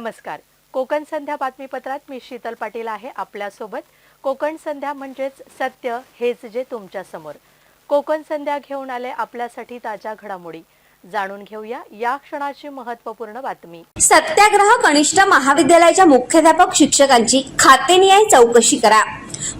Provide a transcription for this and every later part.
नमस्कार. कोकण संध्या बातमीपत्रात मी शीतल पाटील आहे आपल्यासोबत. कोकण संध्या म्हणजेच सत्य हेच जे तुमच्यासमोर. कोकण संध्या घेऊन आले आपल्यासाठी ताज्या घडामोडी. जाणून घेऊया या क्षणाची महत्त्वपूर्ण बातमी. सत्याग्रह कनिष्ठ महाविद्यालयाच्या मुख्याध्यापक शिक्षकांची खातेनिहाय चौकशी करा.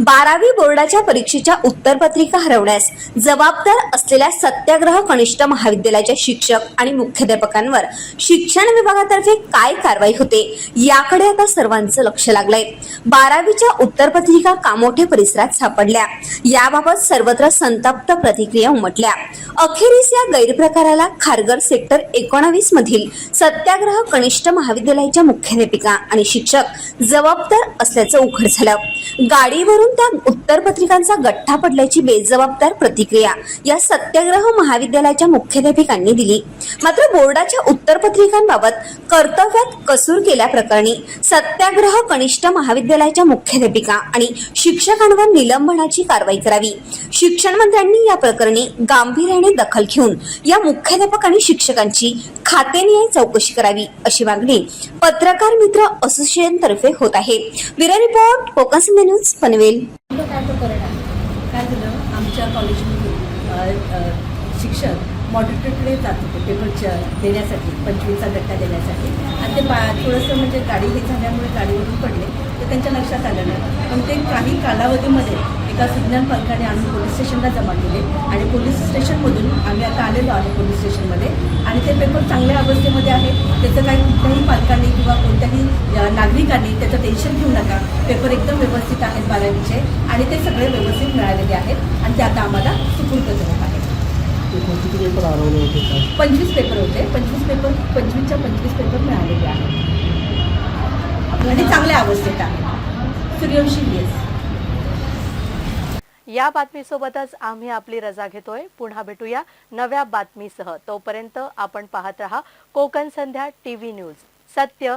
बारावी बोर्डाच्या परीक्षेच्या उत्तरपत्रिका हरवण्यास जबाबदार असलेल्या सत्याग्रह कनिष्ठ महाविद्यालयाच्या शिक्षक आणि मुख्याध्यापकांवर शिक्षण विभागातर्फे काय कारवाई होते याकडे आता सर्वांचं लक्ष लागलंय. बारावीच्या उत्तरपत्रिका कामोठे परिसरात सापडल्या. याबाबत सर्वत्र संतप्त प्रतिक्रिया उमटल्या. अखेरीस या गैरप्रकाराला खारगर सेक्टर एकोणावीस मधील सत्याग्रह कनिष्ठ महाविद्यालयाच्या मुख्याध्यापिका आणि शिक्षक जबाबदार असल्याचं उघड झालं. गाडी गाडीवरून त्या उत्तरपत्रिकांचा गठ्ठा पडल्याची बेजबाबदार प्रतिक्रिया या सत्याग्रह महाविद्यालयाच्या मुख्याध्यापिकांनी दिली. मात्र बोर्डाच्या उत्तरपत्रिकांबाबत कर्तव्यात कसूर केल्याप्रकरणी सत्याग्रह कनिष्ठ महाविद्यालयाच्या मुख्याध्यापिका आणि शिक्षकांवर निलंबनाची कारवाई करावी. शिक्षण मंत्र्यांनी या प्रकरणी गांभीर्याने दखल घेऊन या मुख्याध्यापक आणि शिक्षकांची खातेनिहाय चौकशी करावी अशी मागणी पत्रकार मित्र असोसिएशन तर्फे होत आहे. Bureau report Konkan news Panvel. काय झालं? आमच्या कॉलेजमधून शिक्षक मॉडिटेटकडे जात होते पेपरच्या देण्यासाठी पंचवीसचा गट्टा देण्यासाठी. आणि ते पा थोडंसं म्हणजे गाडी हे झाल्यामुळे गाडीवरून पडले तर त्यांच्या लक्षात आलं नाही. पण ते काही कालावधीमध्ये एका सुज्ञान पालकाने आणून पोलीस स्टेशनला जमा केले. आणि पोलीस स्टेशनमधून आम्ही आता आलेलो आहे पोलीस स्टेशनमध्ये. आणि ते पेपर चांगल्या अवस्थेमध्ये आहे त्याचं काही कुठल्याही पालकांनी नागरिकांनी त्याचं टेन्शन घेऊ नका. पेपर एकदम व्यवस्थित आहेत बारावीचे आणि ते सगळे व्यवस्थित मिळालेले आहेत आणि ते आता आम्हाला सुपूर्द करत आहेत. हरवले होते काय पंचवीस पेपर होते. पंचवीस पेपर पंचवीसच्या पंचवीस पेपर मिळालेले आहेत. आणि चांगल्या अवस्थेत आहेत. सूर्यवंशी येस. या बातमीसोबतच आम्ही आपली रजा घेतोय. पुन्हा भेटूया नव्या बातमीसह. तोपर्यंत आपण पाहत रहा कोकण संध्या टीव्ही न्यूज. सत्य